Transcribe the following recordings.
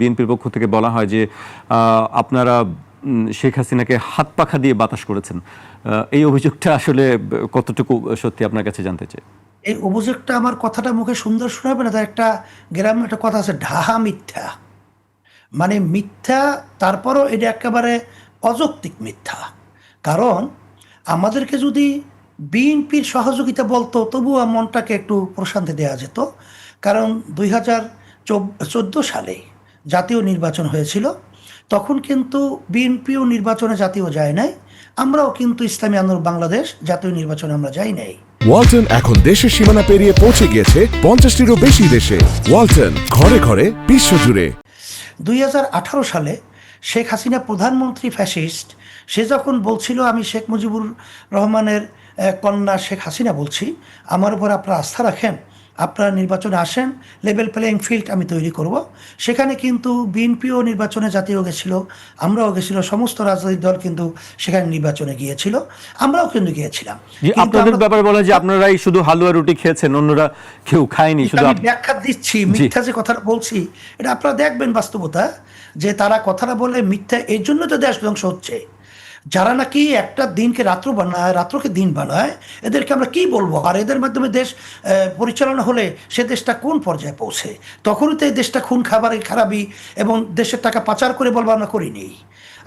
বিএনপির পক্ষ থেকে বলা হয় যে আপনারা শেখ হাসিনাকে হাত পাখা দিয়ে বাতাস করেছেন। এই অভিযোগটা আসলে কতটুকু সত্যি আপনার কাছে জানতে চাই? এই অভিযোগটা আমার কথাটা মুখে সুন্দর শোনাবে না, তার একটা গ্রামে একটা কথা আছে, ঢাহা মিথ্যা। মানে মিথ্যা, তারপরও এটা একেবারে অযৌক্তিক মিথ্যা। কারণ আমাদেরকে যদি বিএনপির সহযোগিতা বলতো, তবুও মনটাকে একটু প্রশান্তি দেওয়া যেত। কারণ দুই হাজার চোদ্দ সালে জাতীয় নির্বাচন হয়েছিল তখন কিন্তু বিএনপিও নির্বাচনে জাতীয় যায় নাই আমরাও কিন্তু ইসলামী আন্দোলন বাংলাদেশ জাতীয় নির্বাচনে আমরা যাই নাই। ওয়ালটন এখন দেশের সীমানা পেরিয়ে পৌঁছে গিয়েছে পঞ্চাশটিরও বেশি দেশে। ওয়ালটন ঘরে ঘরে বিশ্বজুড়ে। দুই সালে শেখ হাসিনা প্রধানমন্ত্রী ফ্যাসিস্ট সে যখন বলছিল আমি শেখ মুজিবুর রহমানের কন্যা শেখ হাসিনা বলছি আমার উপর আপনারা আস্থা রাখেন আপনারা নির্বাচনে আসেন লেভেল প্লেয়িং ফিল্ড আমি তৈরি করব। সেখানে কিন্তু বিএনপিও নির্বাচনে জাতীয় গেছিল আমরাও গেছিল সমস্ত রাজনৈতিক দল কিন্তু সেখানে নির্বাচনে গিয়েছিল আমরাও কিন্তু গিয়েছিলাম। আপনাদের ব্যাপারে বলা যে আপনারাই শুধু হালুয়া রুটি খেয়েছেন অন্যরা কেউ খায়নি শুধু আমি ব্যাখ্যা দিচ্ছি মিথ্যা যে কথাটা বলছি এটা আপনারা দেখবেন বাস্তবতা যে তারা কথাটা বলে মিথ্যা এই জন্য তো দেশ ধ্বংস হচ্ছে। যারা নাকি একটা দিনকে রাত্র বানায়, রাত্রকে দিন বানায়, এদেরকে আমরা কি বলব? আর এদের মাধ্যমে দেশ পরিচালনা হলে সে দেশটা কোন পর্যায়ে পৌঁছে? তখনই তো এই দেশটা খুন খাবারে খারাপই এবং দেশের টাকা পাচার করে বলব আমরা করি নেই।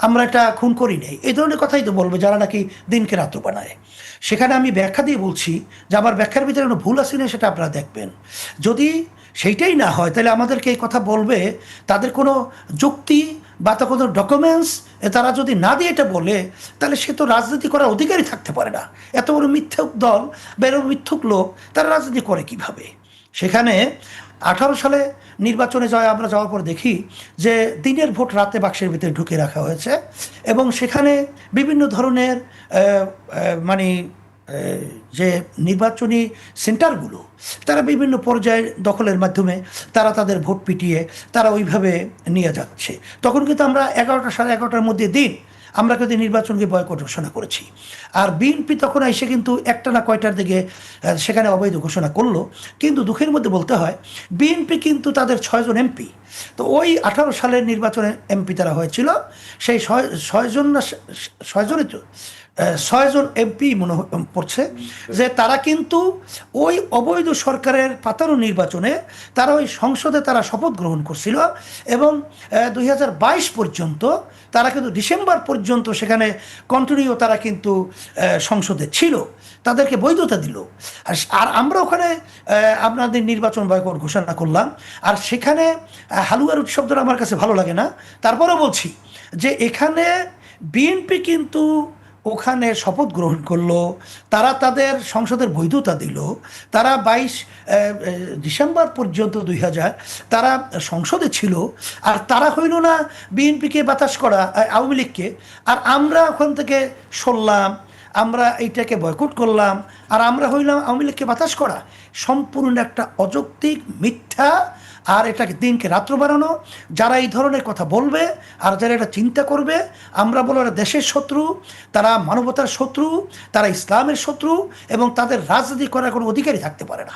আমরা এটা খুন করি নেই। এই ধরনের কথাই তো বলবে যারা নাকি দিনকে রাত্র বানায়। সেখানে আমি ব্যাখ্যা দিয়ে বলছি যে আমার ব্যাখ্যার ভিতরে কোনো ভুল আছে না সেটা আপনারা দেখবেন। যদি সেইটাই না হয়, তাহলে আমাদেরকে এই কথা বলবে, তাদের কোনো যুক্তি বা তা কোনো ডকুমেন্টস তারা যদি না দিয়ে এটা বলে, তাহলে সে তো রাজনীতি করার অধিকারই থাকতে পারে না। এত বড় মিথ্যুক দল বা এরকম মিথ্যুক লোক, তারা রাজনীতি করে কীভাবে? সেখানে আঠারো সালে নির্বাচনে যায় আমরা যাওয়ার পর দেখি যে দিনের ভোট রাতে বাক্সের ভিতরে ঢুকে রাখা হয়েছে এবং সেখানে বিভিন্ন ধরনের মানে যে নির্বাচনী সেন্টারগুলো তারা বিভিন্ন পর্যায়ে দখলের মাধ্যমে তারা তাদের ভোট পিটিয়ে তারা ওইভাবে নিয়ে যাচ্ছে। তখন কিন্তু আমরা এগারোটা সাড়ে এগারোটার মধ্যে দিন আমরা কিন্তু নির্বাচনকে বয়কট ঘোষণা করেছি। আর বিএনপি তখন এসে কিন্তু একটা না কয়টার দিকে সেখানে অবৈধ ঘোষণা করল। কিন্তু দুঃখের মধ্যে বলতে হয় বিএনপি কিন্তু তাদের ছয়জন এমপি। তো ওই আঠারো সালের নির্বাচনে এমপি তারা হয়েছিল। সেই ছয় ছয়জন না আহ, ছয়জন এমপি মনে পড়ছে, যে তারা কিন্তু ওই অবৈধ সরকারের পাতানো নির্বাচনে তারা ওই সংসদে তারা শপথ গ্রহণ করছিল এবং দু হাজার বাইশ পর্যন্ত তারা কিন্তু ডিসেম্বর পর্যন্ত সেখানে কন্টিনিউ তারা কিন্তু সংসদে ছিল, তাদেরকে বৈধতা দিল। আর আর আমরা ওখানে আপনাদের নির্বাচন বয়কট ঘোষণা করলাম, আর সেখানে হালুয়ার উৎসবটা আমার কাছে ভালো লাগে না। তারপরেও বলছি যে এখানে বিএনপি কিন্তু ওখানে শপথ গ্রহণ করল, তারা তাদের সংসদের বৈধতা দিল, তারা বাইশ ডিসেম্বর পর্যন্ত দুই হাজার, তারা সংসদে ছিল, আর তারা হইল না বিএনপিকে বাতাস করা আওয়ামী লীগকে। আর আমরা ওখান থেকে সরলাম আমরা এইটাকে বয়কট করলাম, আর আমরা হইলাম আওয়ামী লীগকে বাতাস করা। সম্পূর্ণ একটা অযৌক্তিক, মিথ্যা, আর এটাকে দিনকে রাত্র বানানো যারা এই ধরনের কথা বলবে, আর যারা এটা চিন্তা করবে, আমরা বলব এরা দেশের শত্রু, তারা মানবতার শত্রু, তারা ইসলামের শত্রু, এবং তাদের রাজনীতি করার কোনো অধিকারই থাকতে পারে না।